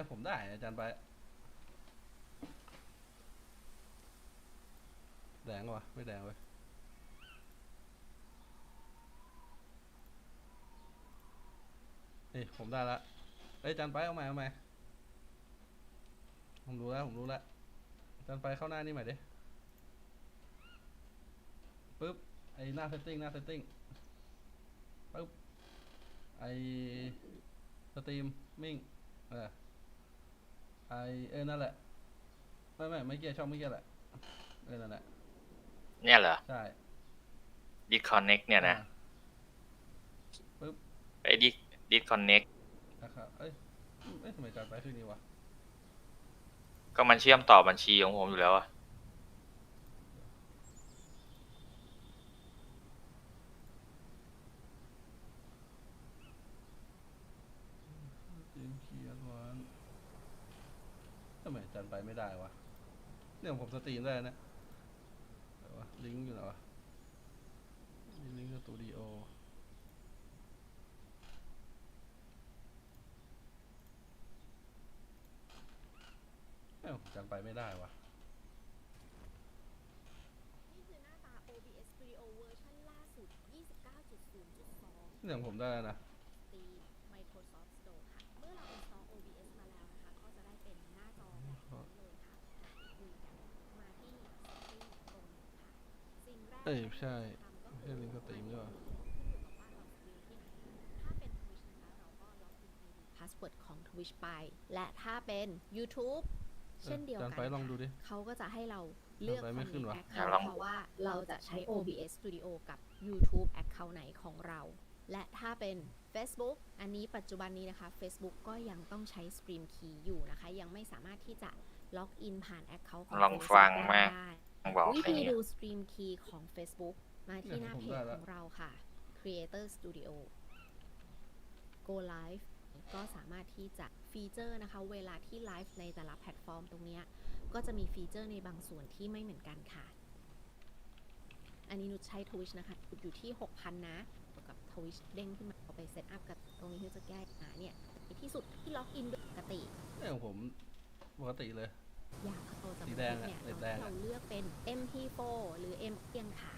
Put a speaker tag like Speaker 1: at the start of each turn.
Speaker 1: ่ผมได้อาจารย์ไปแดงวะไม่แดงเว้ยนี่ผมได้ละเอ้ยอาจารย์ไปเอาใหม่เอาใหม่ผมรู้แล้วผมรู้แล้วอาจารย์ไปเข้าหน้านี่ใหม่ดิปึ๊บไอหน้าเซตติ้งหน้าเซตติ้งปึ๊บไอสตรีมมิ่งเออ ไอเออนั่นแหละไม่ไม่ไม่เกี่ยวช่องไม่เกี่ยวแหละเออนั่นแหละ
Speaker 2: เนี่ยเหรอ
Speaker 1: ใช่
Speaker 2: disconnect เนี่ยนะ
Speaker 1: อ่า
Speaker 2: ไอ้ dis disconnect
Speaker 1: นะครับเอ้ยเอ้ยทำไมอาจารย์ไปขึ้นนี้วะ
Speaker 2: ก็มันเชื่อมต่อบัญชีของผมอยู่แล้วอะ
Speaker 1: จริงเขียนวันทำไมอาจารย์ไปไม่ได้วะ เนี่ยผมสตรีมได้นะไหนวะลิงก์อยู่ไหนวะมีลิงก์สตูดิโอเอ้าอาจารย์ไปไม่ได้วะ
Speaker 3: นี่คือหน้าตา OBS Studio เวอร์ชันล่าสุด 29.0.2
Speaker 1: เนี่ยผมได้แล้วนะ
Speaker 3: ตี Microsoft Store ค่ะ เมื่อเรา install OBS มาแล้วนะคะ ก็จะได้เป็นหน้าจอแบบนี้เลยค่ะคุยกันมาที่ setting ตรงนี้ค่ะ สิ่งแรก
Speaker 1: เอ้ย
Speaker 3: ที่
Speaker 1: ใช่
Speaker 3: เราจะทำก็
Speaker 1: ไม่ใช่ลิงก์สตรีมด้วยวะ
Speaker 3: ขึ้นอยู่กับว่าเราสตรีมที่ไหนถ้าเป็น Twitch นะคะเราก็ล็อกอิน ID password ของ Twitch ไป และถ้าเป็น YouTube เช่นเดียว
Speaker 1: อา
Speaker 3: กั
Speaker 1: จานรย์ไปลองดูดิ
Speaker 3: เขาก็จะให้เราเลือก
Speaker 1: ทำไมไม่ขึ้นวะ
Speaker 3: connect account เพราะว่าเราจะใช้ OBS Studio กับ YouTube account ไหนของเรา และถ้าเป็น Facebook อันนี้ปัจจุบันนี้นะคะ Facebook ก็ยังต้องใช้ Stream Key อยู่นะคะ ยังไม่สามารถที่จะล็อกอินผ่าน Account ของ
Speaker 2: ลอง
Speaker 3: Facebook
Speaker 2: ฟังมา
Speaker 3: ได้
Speaker 2: ต้อง บอก
Speaker 3: วิ
Speaker 2: ให้
Speaker 3: ธีดู Stream Key ของ Facebook มาที่หน้า
Speaker 1: เนี่ยผมได้
Speaker 3: เพจ
Speaker 1: แล้ว
Speaker 3: ของเราค่ะ Creator Studio Go Live ก็สามารถที่จะฟีเจอร์นะคะ เวลาที่ไลฟ์ในแต่ละแพลตฟอร์มตรงเนี้ยก็จะมีฟีเจอร์ในบางส่วนที่ไม่เหมือนกันค่ะ อันนี้นุชใช้ Twitch นะคะ อยู่ที่ 6,000 นะกับ Twitch เด้งขึ้นมาเอาไปเซตอัพกับตรงนี้ที่จะแก้ปัญหาเนี่ยที่สุดที่ล็อกอินปกติ
Speaker 1: เนี่ยของผมปกติเลย
Speaker 3: อยากเข้าจะ
Speaker 1: สีแดงอะ
Speaker 3: เนี่ย
Speaker 1: สีแดงอะ
Speaker 3: เราเลือกเป็น MP4 หรือ M เอียงค่ะ